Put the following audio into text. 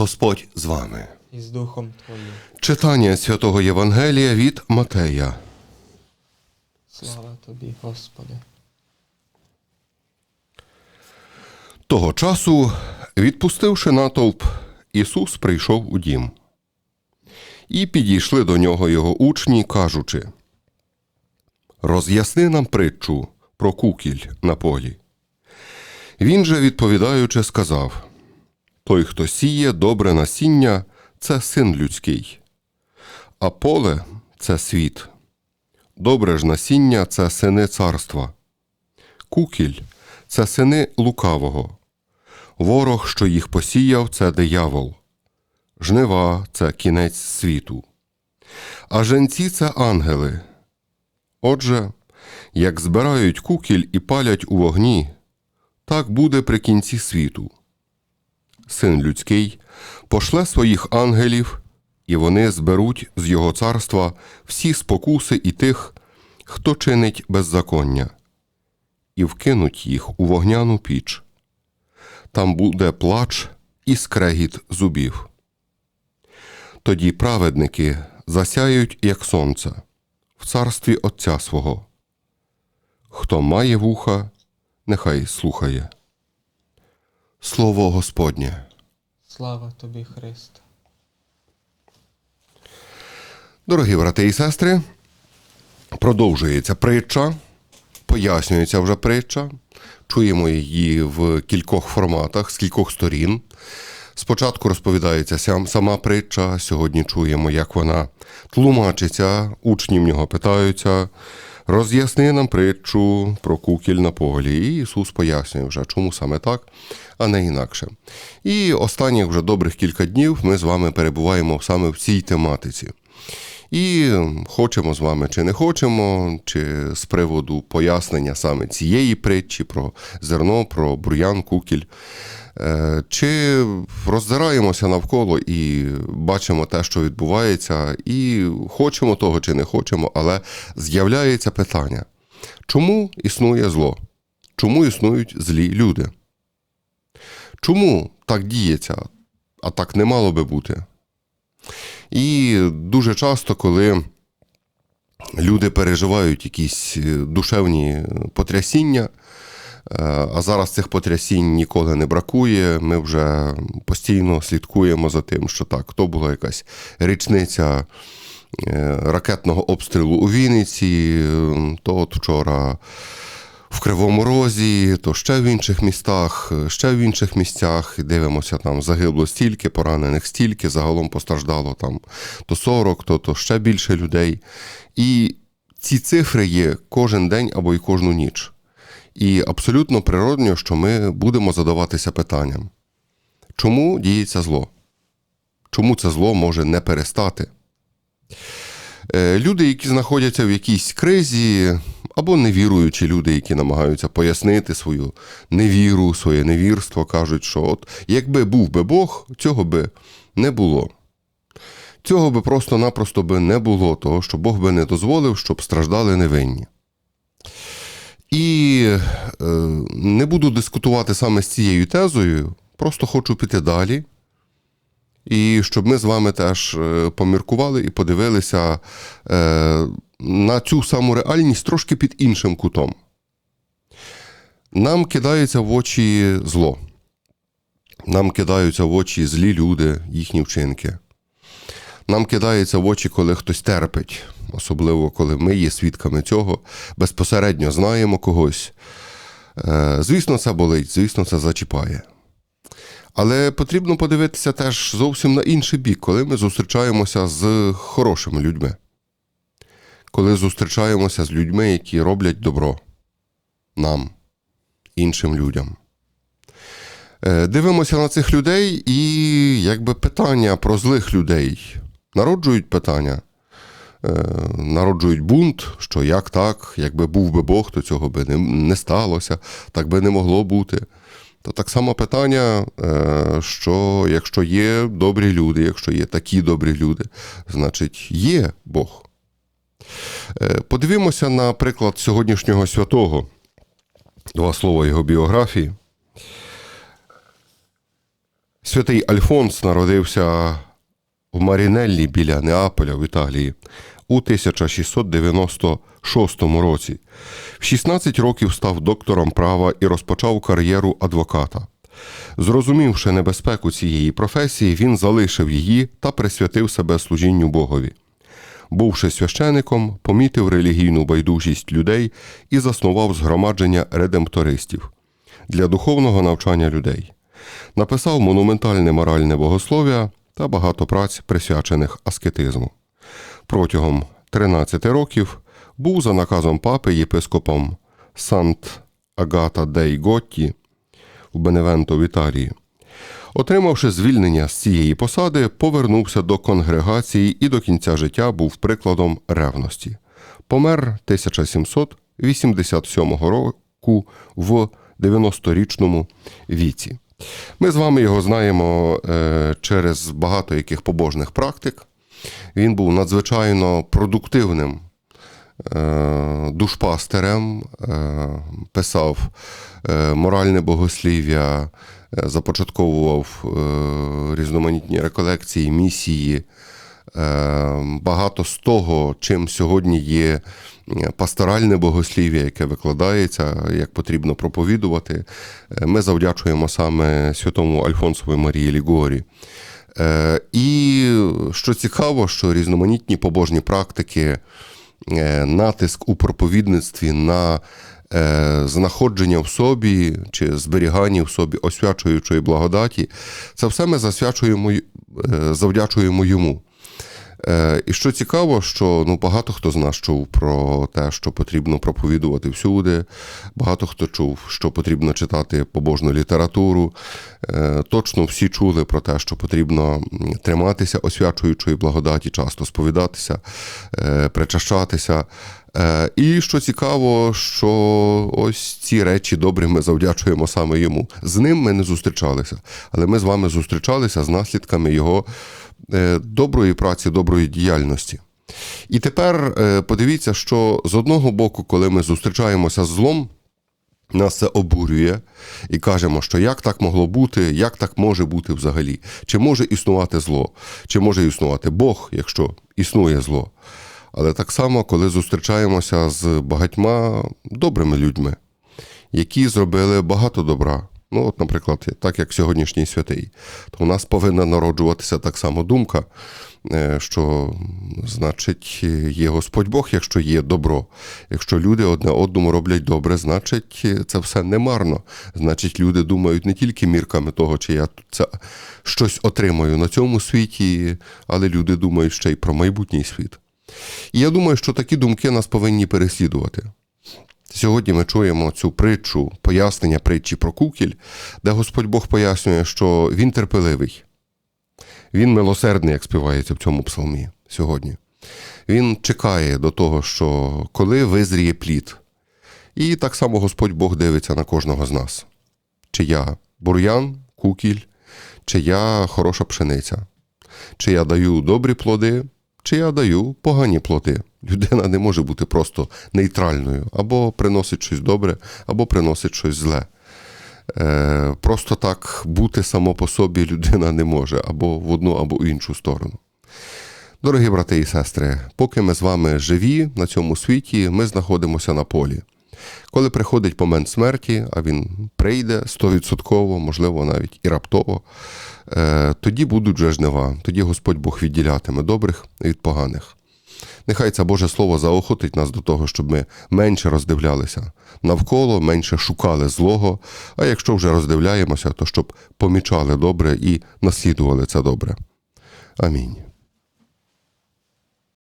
Господь з вами. і з Духом Твоїм. Читання святого Євангелія від Матея. Слава Тобі, Господи. Того часу, відпустивши натовп, Ісус прийшов у дім. І підійшли до нього його учні, кажучи: Роз'ясни нам притчу про кукіль на полі. Він же, відповідаючи, сказав: Той, хто сіє добре насіння, це син людський, а поле це світ. Добре ж насіння це сини царства. Кукіль це сини лукавого. Ворог, що їх посіяв, це диявол. Жнива це кінець світу. А женці це ангели. Отже, як збирають кукіль і палять у вогні, так буде при кінці світу. Син людський пошле своїх ангелів, і вони зберуть з його царства всі спокуси і тих, хто чинить беззаконня, і вкинуть їх у вогняну піч. Там буде плач і скрегіт зубів. Тоді праведники засяють, як сонце, в царстві Отця свого. Хто має вуха, нехай слухає. Слово Господнє. Слава Тобі, Христе. Дорогі брати і сестри, продовжується притча, пояснюється вже притча. Чуємо її в кількох форматах, з кількох сторін. Спочатку розповідається сама притча, сьогодні чуємо, як вона тлумачиться, учні в нього питаються. Роз'ясни нам притчу про кукіль на полі. І Ісус пояснює вже, чому саме так, а не інакше. І останніх вже добрих кілька днів ми з вами перебуваємо саме в цій тематиці. І хочемо з вами чи не хочемо, чи з приводу пояснення саме цієї притчі про зерно, про бур'ян, кукіль, чи роздираємося навколо і бачимо те, що відбувається, і хочемо того чи не хочемо, але з'являється питання: чому існує зло? Чому існують злі люди? Чому так діється, а так не мало би бути? І дуже часто, коли люди переживають якісь е, душевні потрясіння, е, а зараз цих потрясінь ніколи не бракує. Ми вже постійно слідкуємо за тим, що так, то була якась річниця е, ракетного обстрілу у Вінниці, е, то от вчора. В Кривому Розі, то ще в інших містах, ще в інших місцях. І Дивимося, там загибло стільки, поранених стільки, загалом постраждало там то 40, то, то ще більше людей. І ці цифри є кожен день або й кожну ніч. І абсолютно природньо, що ми будемо задаватися питанням: чому діється зло? Чому це зло може не перестати? Е, Люди, які знаходяться в якійсь кризі, або невіруючі люди, які намагаються пояснити свою невіру, своє невірство, кажуть, що от якби був би Бог, цього би не було. Цього би просто-напросто би не було, того, що Бог би не дозволив, щоб страждали невинні. І е, не буду дискутувати саме з цією тезою, просто хочу піти далі. І щоб ми з вами теж е, поміркували і подивилися е, на цю саму реальність трошки під іншим кутом. Нам кидається в очі зло. Нам кидаються в очі злі люди, їхні вчинки. Нам кидається в очі, коли хтось терпить, особливо коли ми є свідками цього, безпосередньо знаємо когось. Е, Звісно, це болить, звісно, це зачіпає. Але потрібно подивитися теж зовсім на інший бік, коли ми зустрічаємося з хорошими людьми, коли зустрічаємося з людьми, які роблять добро нам, іншим людям. Е, Дивимося на цих людей, і якби питання про злих людей народжують питання, е, народжують бунт, що як так, якби був би Бог, то цього би не, сталося, так би не могло бути. То так само питання, е, що якщо є добрі люди, якщо є такі добрі люди, значить є Бог. Е, Подивимося на приклад сьогоднішнього святого, два слова його біографії. Святий Альфонс народився в Марінеллі біля Неаполя в Італії у 1696 році. В 16 років став доктором права і розпочав кар'єру адвоката. Зрозумівши небезпеку цієї професії, він залишив її та присвятив себе служінню Богові. Бувши священиком, помітив релігійну байдужість людей і заснував згромадження редемптористів для духовного навчання людей. Написав монументальне моральне богослов'я та багато праць, присвячених аскетизму. Протягом 13 років був за наказом папи єпископом Сант Агата Дей Готті в Беневенто в Італії. Отримавши звільнення з цієї посади, повернувся до конгрегації і до кінця життя був прикладом ревності. Помер 1787 року в 90-річному віці. Ми з вами його знаємо е, через багато яких побожних практик. Він був надзвичайно продуктивним е, душпастерем, е, писав моральне богослів'я, започатковував різноманітні реколекції, місії. Е, Багато з того, чим сьогодні є е, пасторальне богослів'я, яке викладається, як потрібно проповідувати, е, ми завдячуємо саме святому Альфонсові Марії Лігорі. Е, І що цікаво, що різноманітні побожні практики, натиск у проповідництві на знаходження в собі чи зберігання в собі освячуючої благодаті, це все ми засвячуємо, завдячуємо йому. Е, І що цікаво, що ну, багато хто з нас чув про те, що потрібно проповідувати всюди, багато хто чув, що потрібно читати побожну літературу. Е, Точно всі чули про те, що потрібно триматися освячуючої благодаті, часто сповідатися, е, причащатися. Е, І що цікаво, що ось ці речі добрі ми завдячуємо саме йому. З ним ми не зустрічалися, але ми з вами зустрічалися з наслідками його е, доброї праці, доброї діяльності. І тепер е, подивіться, що з одного боку, коли ми зустрічаємося з злом, нас це обурює і кажемо, що як так могло бути, як так може бути взагалі? Чи може існувати зло? Чи може існувати Бог, якщо існує зло? Але так само, коли зустрічаємося з багатьма добрими людьми, які зробили багато добра. Ну, от, наприклад, так як сьогоднішній святий, то у нас повинна народжуватися так само думка, е, що, значить, є Господь Бог, якщо є добро. Якщо люди одне одному роблять добре, значить, це все не марно. Значить, люди думають не тільки мірками того, чи я це щось отримаю на цьому світі, але люди думають ще й про майбутній світ. І я думаю, що такі думки нас повинні переслідувати. Сьогодні ми чуємо цю притчу, пояснення притчі про кукіль, де Господь Бог пояснює, що він терпеливий, він милосердний, як співається в цьому псалмі сьогодні. Він чекає до того, що коли визріє плід. І так само Господь Бог дивиться на кожного з нас. Чи я бур'ян, кукіль, чи я хороша пшениця, чи я даю добрі плоди, чи я даю погані плоди. Людина не може бути просто нейтральною, або приносить щось добре, або приносить щось зле. Е, просто так бути само по собі людина не може, або в одну, або в іншу сторону. Дорогі брати і сестри, поки ми з вами живі на цьому світі, ми знаходимося на полі. Коли приходить момент смерті, а він прийде стовідсотково, можливо, навіть і раптово, е, тоді будуть вже жнива, тоді Господь Бог відділятиме добрих від поганих. Нехай це Боже Слово заохотить нас до того, щоб ми менше роздивлялися навколо, менше шукали злого, а якщо вже роздивляємося, то щоб помічали добре і наслідували це добре. Амінь.